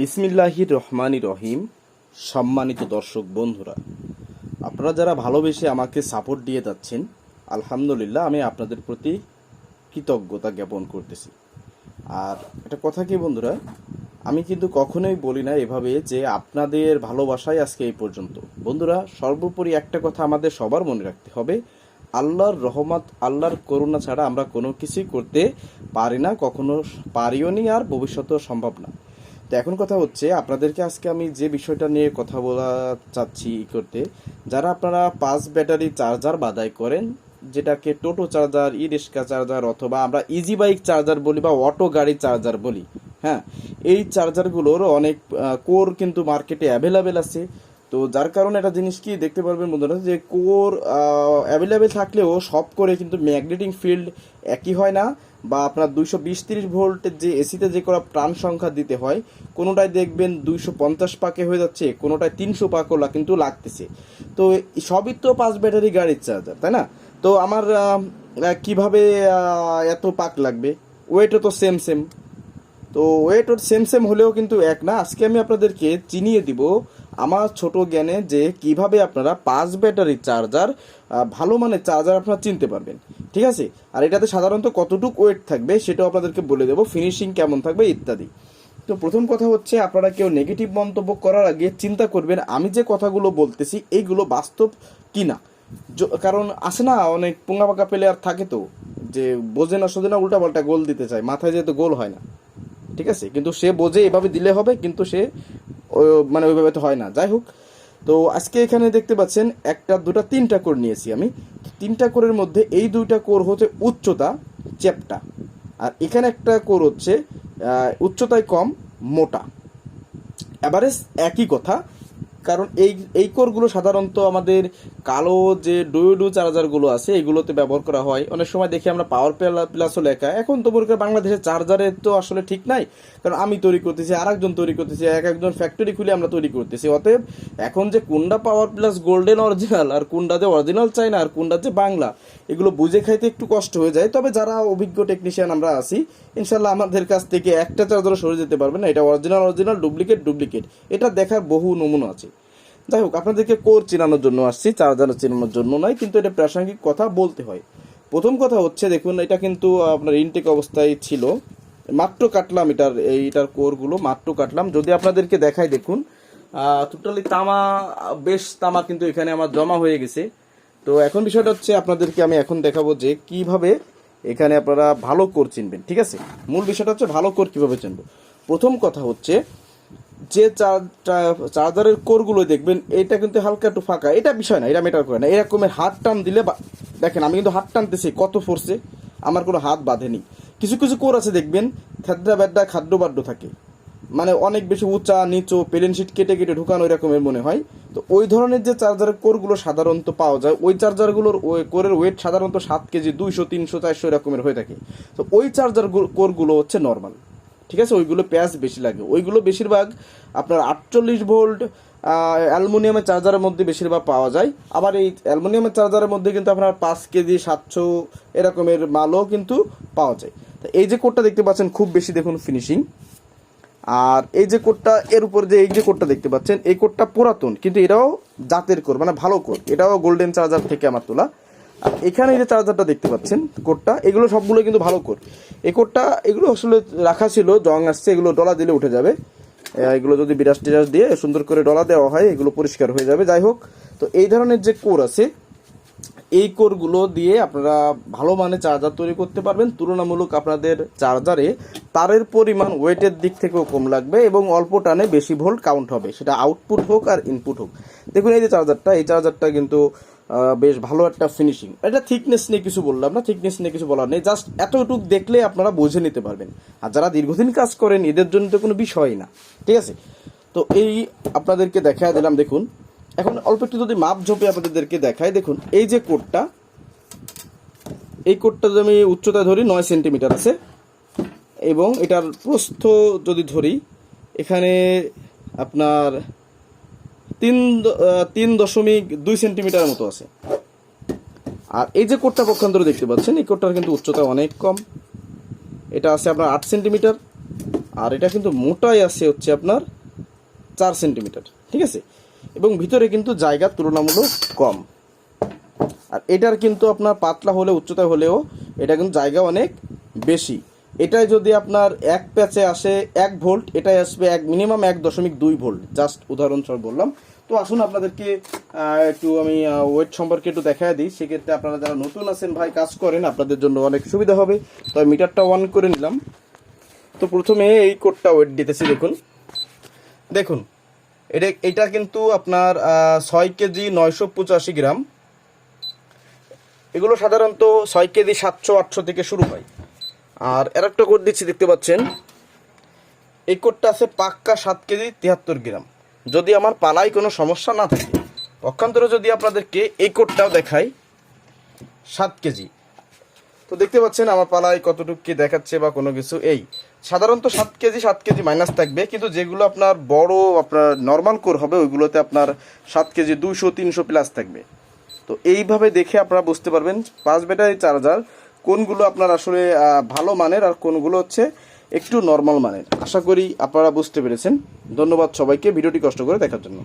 বিসমিল্লাহির রহমানির রহিম। সম্মানিত দর্শক বন্ধুরা, আপনারা যারা ভালোবেসে আমাকে সাপোর্ট দিয়ে যাচ্ছেন, আলহামদুলিল্লাহ আমি আপনাদের প্রতি কৃতজ্ঞতা জ্ঞাপন করতেছি। আর একটা কথা কি বন্ধুরা, আমি কিন্তু কখনোই বলি না এভাবে যে আপনাদের ভালোবাসাই আজকে এই পর্যন্ত। বন্ধুরা, সর্বোপরি একটা কথা আমাদের সবার মনে রাখতে হবে, আল্লাহর রহমত, আল্লাহর করুণা ছাড়া আমরা কোনো কিছুই করতে পারি না, কখনো পারিও নি আর ভবিষ্যতেও সম্ভব না। তো এখন কথা হচ্ছে, আপনাদেরকে আজকে আমি যে বিষয়টা নিয়ে কথা বলা চাচ্ছি করতে, যারা আপনারা পাঁচ ব্যাটারি চার্জার বাদাই করেন, যেটাকে টোটো চার্জার ই রিক্সা চার্জার অথবা আমরা ইজি বাইক চার্জার বলি বা অটো গাড়ি চার্জার বলি হ্যাঁ এই চার্জারগুলোর অনেক কোর কিন্তু মার্কেটে অ্যাভেলেবেল আছে। তো যার কারণে একটা জিনিস কি দেখতে পারবেন বন্ধুরা, যে কোর অ্যাভেলেবেল থাকলেও সব করে কিন্তু ম্যাগনেটিং ফিল্ড একই হয় না বা আপনার দুইশো বিশ তিরিশ ভোল্টের যে এসিতে যে করা প্রাণ সংখ্যা দিতে হয় কোনোটায় দেখবেন দুইশো পঞ্চাশ পাকে হয়ে যাচ্ছে কোনোটায় তিনশো পাকও কিন্তু লাগতেছে। তো সবই তো পাঁচ ব্যাটারি গাড়ির চার্জার তাই না? তো আমার কীভাবে এত পাক লাগবে? ওয়েটও তো সেম সেম তো ওয়েট ওর সেম সেম হলেও কিন্তু এক না। আজকে আমি আপনাদেরকে চিনিয়ে দিব আমার ছোট জ্ঞানে যে কীভাবে আপনারা পাঁচ ব্যাটারি চার্জার ভালো মানের চার্জার আপনারা চিনতে পারবেন। ঠিক আছে? আর এটাতে সাধারণত কতটুকু ওয়েট থাকবে সেটাও আপনাদেরকে বলে দেবো ফিনিশিং কেমন থাকবে ইত্যাদি। তো প্রথম কথা হচ্ছে, আপনারা কেউ নেগেটিভ মন্তব্য করার আগে চিন্তা করবেন, আমি যে কথাগুলো বলতেছি এইগুলো বাস্তব কিনা? য- কারণ আসে না, অনেক পোঙা পাকা প্লেয়ার থাকে তো, যে বোঝে না শোধে না উল্টা পাল্টা গোল দিতে চায়, মাথায় যেহেতু গোল হয় না। ঠিক আছে? কিন্তু সে বোঝে, এভাবে দিলে হবে, কিন্তু সে মানে ওইভাবে তো হয় না। যাই হোক, তো আজকে এখানে দেখতে পাচ্ছেন, একটা, দুটা, তিনটা কোর নিয়েছি আমি। তিনটা কোরের মধ্যে এই দুইটা কোর হচ্ছে উচ্চতা চ্যাপটা। আর এখানে একটা কোর হচ্ছে উচ্চতায় কম, মোটা। অ্যাভারেজ একই কথা, কারণ এই এই কোরগুলো সাধারণত আমাদের কালো যে ডুয়োডু চার্জারগুলো আছে, এগুলোতে ব্যবহার করা হয়। অনেক সময় দেখি আমরা পাওয়ার প্লাসও লেখা। এখন তো মনে বাংলাদেশের চার্জারের তো আসলে ঠিক নাই। কারণ আমি তৈরি করতেছি আর একজন তৈরি করতেছি, এক একজন ফ্যাক্টরি খুলে আমরা তৈরি করতেছি। অতএব এখন যে কোনটা পাওয়ার প্লাস গোল্ডেন অরিজিনাল আর কোনটা যে অরিজিনাল চাই না আর কোনটা যে বাংলা, এগুলো বুঝে খাইতে একটু কষ্ট হয়ে যায়। তবে যারা অভিজ্ঞ টেকনিশিয়ান আমরা আছি ইনশাল্লাহ আমাদের কাছ থেকে একটা চার্জারও সরে যেতে পারবে না। এটা অরিজিনাল অরিজিনাল ডুপ্লিকেট ডুপ্লিকেট এটা দেখার বহু নমুনা আছে। যাই হোক, আপনাদেরকে কোর চিনানোর জন্য আসছি চার্জার চিনানোর জন্য নয়, কিন্তু এটা প্রাসঙ্গিক কথা বলতে হয়। প্রথম কথা হচ্ছে, দেখুন, এটা কিন্তু আপনার ইনটেক অবস্থায় ছিল। মাত্র কাটলাম এটার, এইটার কোরগুলো, মাত্র কাটলাম। যদি আপনাদেরকে দেখাই, দেখুন টোটালি তামা, বেশ তামা কিন্তু এখানে আমার জমা হয়ে গেছে। তো এখন বিষয়টা হচ্ছে, আপনাদেরকে আমি এখন দেখাবো যে কীভাবে এখানে আপনারা ভালো কোর চিনবেন, ঠিক আছে? মূল বিষয়টা হচ্ছে ভালো কোর কীভাবে চিনবো? প্রথম কথা হচ্ছে যে চার- চার্জারের কোরগুলো দেখবেন, এটা কিন্তু হালকা একটু ফাঁকা। এটা বিষয় না, এটা মেটার করে না। এরকমের হাত টান দিলে দেখেন, আমি কিন্তু হাত টানতেছি কত ফোর্সে আমার কোনো হাত বাঁধেনি। কিছু কিছু কোর আছে দেখবেন খেদ্দা ব্যাড্ডা খাদ্য বাদ্য থাকে। মানে অনেক বেশি উঁচা, নিচু প্লেন শিট কেটে কেটে ঢুকানো এরকমের মনে হয়। তো ওই ধরনের যে চার্জারের কোরগুলো সাধারণত পাওয়া যায়, ওই চার্জারগুলোর ওই কোরের ওয়েট সাধারণত সাত কেজি, দুইশো, তিনশো, চারশো এরকমের হয়ে থাকে। তো ওই চার্জার কোরগুলো হচ্ছে নর্মাল ঠিক আছে? ওইগুলো প্যাচ বেশি লাগে। ওইগুলো বেশিরভাগ আপনার আটচল্লিশ ভোল্ট অ্যালুমিনিয়ামের চার্জারের মধ্যে বেশিরভাগ পাওয়া যায়। আবার এই অ্যালুমিনিয়ামের চার্জারের মধ্যে কিন্তু আপনার পাঁচ কেজি, সাতশো এরকমের মালও কিন্তু পাওয়া যায়। তো এই যে কোডটা দেখতে পাচ্ছেন, খুব বেশি দেখুন ফিনিশিং আর এই যে কোডটা, এর উপর যে এই যে কোডটা দেখতে পাচ্ছেন, এই কোডটা পুরাতন, কিন্তু এটাও জাতের কোড মানে ভালো কোড। এটাও গোল্ডেন চার্জার থেকে আমার তোলা। আর এখানে যে চার্জারটা দেখতে পাচ্ছেন, কোডটা, এগুলো সবগুলো কিন্তু ভালো কোড। এই কোডটা এগুলো আসলে রাখা ছিল, জং আসছে, এগুলো ডলা দিলে উঠে যাবে। এগুলো যদি বিরাস টিরাস দিয়ে সুন্দর করে ডলা দেওয়া হয়, এগুলো পরিষ্কার হয়ে যাবে। যাই হোক, তো এই ধরনের যে কোর আছে এই কোরগুলো দিয়ে আপনারা ভালো মানের চার্জার তৈরি করতে পারবেন। তুলনামূলক আপনাদের চার্জারে তারের পরিমাণ ওয়েটের দিক থেকেও কম লাগবে এবং অল্প টানে বেশি ভোল্ট কাউন্ট হবে। সেটা আউটপুট হোক আর ইনপুট হোক। দেখুন, এই যে চার্জারটা, এই চার্জারটা কিন্তু বেশ ভালো একটা ফিনিশিং এটা থিকনেস নিয়ে কিছু বললাম না থিকনেস নিয়ে কিছু বলার নেই। জাস্ট এতটুক দেখলে আপনারা বুঝে নিতে পারবেন। আর যারা দীর্ঘদিন কাজ করেন, এদের জন্য তো কোনো বিষয়ই না। ঠিক আছে? তো এই আপনাদেরকে দেখা দিলাম, দেখুন। এখন অল্প একটু যদি মাপ ঝোপে আপনাদেরকে দেখাই, দেখুন, এই যে কোটটা, এই কোটটা যদি আমি উচ্চতা ধরি, নয় সেন্টিমিটার আছে, এবং এটার প্রস্থ যদি ধরি, এখানে আপনার তিন তিন দশমিক দুই সেন্টিমিটার মতো আছে। আর এই যে কোডটা পক্ষান্তরে দেখতে পাচ্ছেন, এই কোটটার কিন্তু উচ্চতা অনেক কম। এটা আছে আপনার আট সেন্টিমিটার, আর এটা কিন্তু মোটাই আছে হচ্ছে আপনার চার সেন্টিমিটার, ঠিক আছে? এবং ভিতরে কিন্তু জায়গা তুলনামূলক কম। আর এটার কিন্তু আপনার পাতলা হলে উচ্চতা হলেও এটা কিন্তু জায়গা অনেক বেশি। এটাই যদি আপনার এক প্যাচে আসে এক ভোল্ট, এটাই আসবে এক মিনিমাম এক দশমিক দুই ভোল্ট। জাস্ট উদাহরণস্বরূপ বললাম। তো আসুন আপনাদেরকে একটু আমি ওয়েট সম্পর্কে একটু দেখায় দিই। সেক্ষেত্রে আপনারা যারা নতুন আছেন ভাই, কাজ করেন, আপনাদের জন্য অনেক সুবিধা হবে। তো মিটারটা অন করে নিলাম। তো প্রথমে এই কোডটা ওয়েট দিতেছি, দেখুন। দেখুন এটা এটা কিন্তু আপনার ছয় কেজি নয়শো পঁচাশি গ্রাম। এগুলো সাধারণত ছয় কেজি সাতশো, আটশো থেকে শুরু হয়। আর এর একটা কোড দিচ্ছি, দেখতে পাচ্ছেন। এই কোডটা আছে পাক্কা সাত কেজি তিয়াত্তর গ্রাম। যদি আমার পালায় কোনো সমস্যা না থাকে, পক্ষান্তরে যদি আপনাদেরকে এই কোডটাও দেখাই, সাত কেজি। তো দেখতে পাচ্ছেন আমার পালায় কতটুকু কি দেখাচ্ছে বা কোনো কিছু এই। সাধারণত সাত কেজি সাত কেজি মাইনাস থাকবে, কিন্তু যেগুলো আপনার বড়, আপনার নর্মাল কোর হবে, ওইগুলোতে আপনার সাত কেজি দুশো তিনশো প্লাস থাকবে। তো এইভাবে দেখে আপনারা বুঝতে পারবেন, পাঁচ ব্যাটারি চার্জার কোনগুলো আপনার আসলে ভালো মানের আর কোনগুলো হচ্ছে একটু নর্মাল মানের। আশা করি আপনারা বুঝতে পেরেছেন। ধন্যবাদ সবাইকে, ভিডিওটি কষ্ট করে দেখার জন্য।